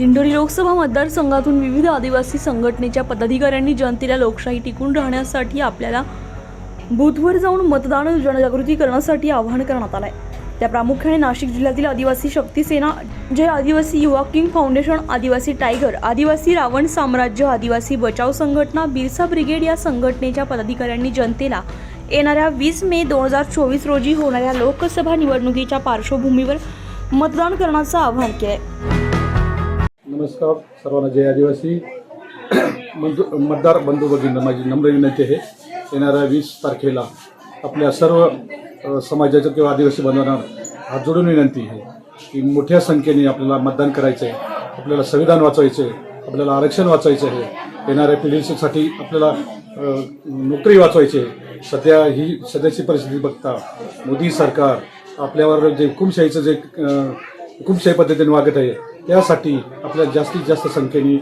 दिंडोरी लोकसभा मतदारसंघातून विविध आदिवासी संघटनेच्या पदाधिकाऱ्यांनी जनतेला लोकशाही टिकून राहण्यासाठी आपल्याला बूथवर जाऊन मतदान जनजागृती करण्यासाठी आवाहन करण्यात आलं आहे त्या प्रामुख्याने नाशिक जिल्ह्यातील आदिवासी शक्ती सेना जय आदिवासी युवा किंग फाउंडेशन आदिवासी टायगर आदिवासी रावण साम्राज्य आदिवासी बचाव संघटना बिरसा ब्रिगेड या संघटनेच्या पदाधिकाऱ्यांनी जनतेला येणाऱ्या वीस मे दोन हजार चोवीस रोजी होणाऱ्या लोकसभा निवडणुकीच्या पार्श्वभूमीवर मतदान करण्याचं आवाहन केलं आहे नमस्कार सर्वांना जय आदिवासी. बंधू मतदार बंधू भगिनींना माझी नम्र विनंती आहे येणाऱ्या वीस तारखेला आपल्या सर्व समाजाच्या किंवा आदिवासी बांधवांना हात जोडून विनंती आहे की मोठ्या संख्येने आपल्याला मतदान करायचं आहे आपल्याला संविधान वाचवायचं आहे आपल्याला आरक्षण वाचवायचं आहे येणाऱ्या पिढीसाठी आपल्याला नोकरी वाचवायची आहे. सध्या ही सध्याची परिस्थिती बघता मोदी सरकार आपल्यावर जे हुकुमशाहीचं जे हुकुमशाही पद्धतीने वागत आहे त्यासाठी आपल्या जास्तीत जास्त संख्येने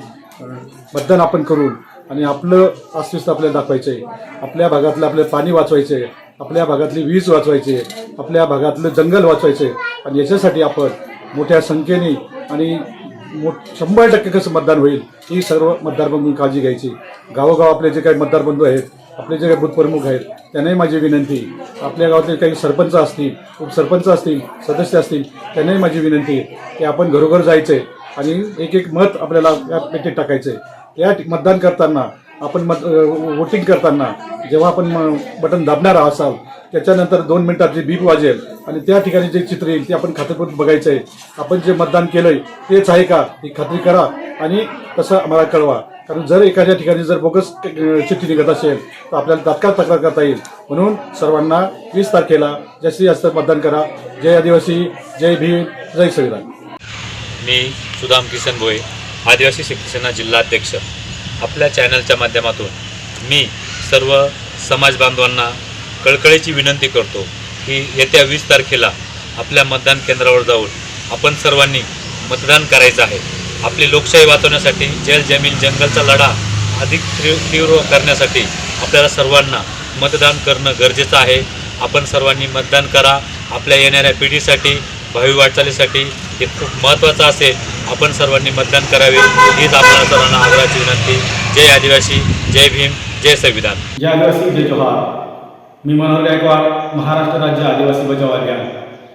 मतदान आपण करून आणि आपलं अस्तित्व आपल्याला दाखवायचं आहे आपल्या भागातलं आपलं पाणी वाचवायचं आहे आपल्या भागातली वीज वाचवायची. आहे आपल्या भागातलं जंगल वाचवायचं. आहे आणि याच्यासाठी आपण मोठ्या संख्येने आणि मोठ शंभर टक्के कसं मतदान होईल ही सर्व मतदार बंधूंनी काळजी घ्यायची. गावोगाव आपले जे काही मतदार बंधू आहेत आपले जे काही प्रमुख आहेत त्यांनाही माझी विनंती. आपल्या गावातले काही सरपंच असतील उपसरपंच असतील सदस्य असतील त्यांनाही माझी विनंती की आपण घरोघर जायचं आहे आणि एक एक मत आपल्याला या पेटीत टाकायचं. आहे या मतदान करताना आपण मत वोटिंग करताना जेव्हा आपण म- बटन दाबणार असाल त्याच्यानंतर दोन मिनिटात जे बीप वाजेल आणि त्या ठिकाणी जे चित्र येईल ते आपण खात्रीपूर्वक बघायचं. आहे आपण जे मतदान केलं आहे तेच आहे का? ही खात्री करा आणि तसं आम्हाला कळवा. कारण जर एखाद्या ठिकाणी जर बोगस चिठ्ठी निघत असेल तर आपल्याला तात्काळ तक्रार करता येईल. म्हणून सर्वांना वीस तारखेला जास्तीत जास्त मतदान करा. जय आदिवासी जय भीम जय संविधान. मी सुदाम किसन भोये आदिवासी शक्ती जिल्हाध्यक्ष. आपल्या चॅनलच्या माध्यमातून मी सर्व समाज बांधवांना कळकळीची विनंती करतो की येत्या वीस तारखेला आपल्या मतदान केंद्रावर जाऊन आपण सर्वांनी मतदान करायचं आहे. आपली लोकशाही वाचवण्यासाठी जल जमीन जंगलचा लढा अधिक तीव्र तीव्र करण्यासाठी आपल्याला सर्वांना मतदान करणं गरजेचं आहे. आपण सर्वांनी मतदान करा. आपल्या येणाऱ्या पिढीसाठी भावी वाटचालीसाठी हे खूप महत्त्वाचं असेल. आपण सर्वांनी मतदान करावे. हीच आपल्या सर्वांना आग्रहाची विनंती. जय आदिवासी जय भीम जय संविधान. जय आदिवासी जय जोहार. मी मनोहर गायकवाड महाराष्ट्र राज्य आदिवासी बचाव अभियान.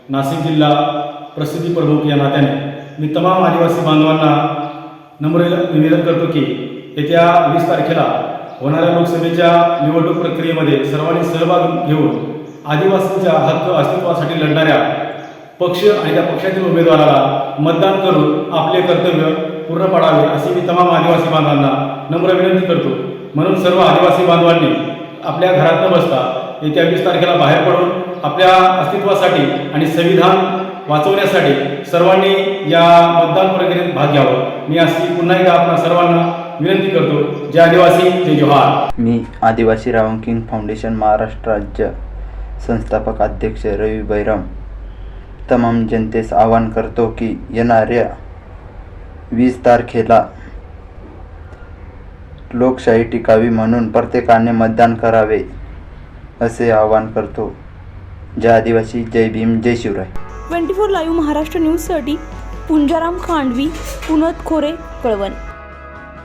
नाशिक जिल्हा प्रसिद्धी प्रमुख या नात्याने. मी तमाम आदिवासी बांधवांना नम्र निवेदन करतो की येत्या वीस तारखेला होणाऱ्या लोकसभेच्या निवडणूक प्रक्रियेमध्ये सर्वांनी सहभाग घेऊन आदिवासींच्या हक्क अस्तित्वासाठी लढणाऱ्या पक्ष आणि त्या पक्षातील उमेदवाराला मतदान करून आपले कर्तव्य पूर्ण पाडावे अशी मी तमाम आदिवासी बांधवांना नम्र विनंती करतो. म्हणून सर्व आदिवासी बांधवांनी आपल्या घरात न बसता येत्या वीस तारखेला बाहेर पडून आपल्या अस्तित्वासाठी आणि संविधान वाचवण्यासाठी सर्वांनी या मतदान प्रक्रियेत भाग घ्यावा. मी अशी पुन्हा एकदा आपणा सर्वांना विनंती करतो. जय आदिवासी जय जोहार. मी आदिवासी रावण किंग फाउंडेशन महाराष्ट्र राज्य संस्थापक अध्यक्ष रवी बैराम. तमाम जनतेस आवाहन करतो की येणाऱ्या वीस तारखेला लोकशाही टिकावी म्हणून प्रत्येकाने मतदान करावे असे आवाहन करतो. जय आदिवासी जय भीम जय Shivray. Twenty four live Maharashtra न्यूजसाठी पुंजाराम खांडवी पुनत खोरे कळवण.